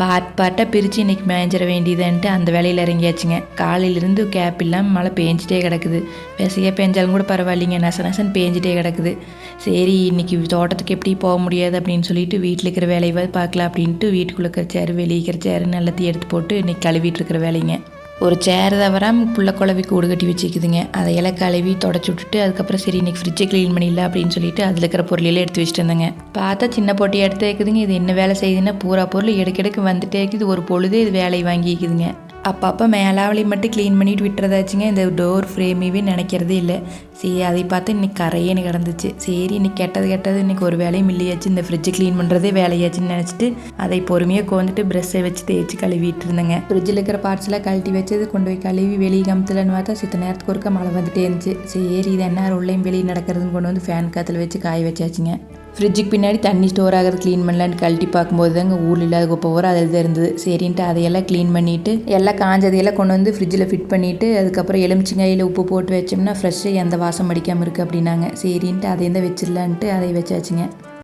Part பார்ட்டாக பிரித்து இன்றைக்கி மேய்ஞ்சிட வேண்டியதுன்ட்டு அந்த வேலையில் இறங்கியாச்சுங்க. காலையிலேருந்து கேப் இல்லாமல் மழை பேஞ்சிட்டே கிடக்குது. விசையாக பேஞ்சாலும் கூட பரவாயில்லைங்க. நச நசன்னு பேஞ்சிட்டே கிடக்குது. சரி இன்றைக்கி தோட்டத்துக்கு எப்படி போக முடியாது அப்படின்னு சொல்லிட்டு வீட்டில் இருக்கிற வேலையை பார்க்கலாம் அப்படின்ட்டு வீட்டுக்குள்ளே இருக்கிற சேர் வெளியே இருக்கிற சேர் எல்லாத்தையும் எடுத்து போட்டு இன்றைக்கி கழுவிட்டு இருக்கிற வேலைங்க. ஒரு சேர் தவிர புள்ள குழவி கூடு கட்டி வச்சுக்குதுங்க அதையெல்லாம் கழுவி தொடச்சி விட்டுட்டு அதுக்கப்புறம் சரி இன்னைக்கு ஃப்ரிட்ஜை க்ளீன் பண்ணல அப்படின்னு சொல்லிட்டு அதில் இருக்கிற பொருளையெல்லாம் எடுத்து வச்சுட்டு இருந்தேங்க பார்த்தா சின்ன போட்டி எடுத்து வைக்குதுங்க இது என்ன வேலை செய்யுதுன்னா பூரா பொருள் எடுக்கெடுக்கு வந்துட்டே இருக்குது. ஒரு பொழுதே இது வேலையை வாங்கிக்குதுங்க அப்பப்போ மேலாவளி மட்டும் க்ளீன் பண்ணிட்டு விட்டுறதாச்சுங்க இந்த டோர் ஃப்ரேமையே நினைக்கிறதே இல்லை. சரி அதை பார்த்து இன்றைக்கி கரையேன்னு கிடந்துச்சு. சரி இன்னைக்கு கெட்டது கெட்டது இன்னைக்கு ஒரு வேலையும் இல்லையாச்சு. இந்த ஃப்ரிட்ஜு க்ளீன் பண்ணுறதே வேலையாச்சுன்னு நினச்சிட்டு அதை பொறுமையாக கோந்துட்டு ப்ரெஷ்ஷை வச்சு தேய்ச்சி கழுவிட்டு இருந்தேங்க. ஃப்ரிட்ஜில் இருக்கிற பார்ட்ஸ்லாம் கழட்டி வச்சது கொண்டு போய் கழுவி வெளியே கமுத்துலன்னு பார்த்தா சித்த நேரத்துக்கு ஒருக்க மழை வந்துட்டே இருந்துச்சு. சரி இது என்ன உள்ளேயும் வெளியே நடக்கிறதுன்னு கொண்டு வந்து ஃபேன் காற்றுல வச்சு காய வச்சாச்சுங்க. ஃப்ரிட்ஜுக்கு பின்னாடி தண்ணி ஸ்டோர் ஆகிறது க்ளீன் பண்ணலான்னு கழட்டி பார்க்கும்போது தாங்க ஊரில் இல்லாத குப்பை பூரா அதில் இருந்தது. சரின்ட்டு அதையெல்லாம் க்ளீன் பண்ணிவிட்டு எல்லாம் காஞ்சதையெல்லாம் கொண்டு வந்து ஃப்ரிட்ஜில் ஃபிட் பண்ணிவிட்டு அதுக்கப்புறம் எலுமிச்சங்காயில் உப்பு போட்டு வச்சோம்னா ஃப்ரெஷ்ஷாக எந்த வாசம் அடிக்காமல் இருக்குது அப்படின்னாங்க. சரின்ட்டு அதையும் தான் வச்சிடலான்ட்டு அதை வச்சாச்சுங்க.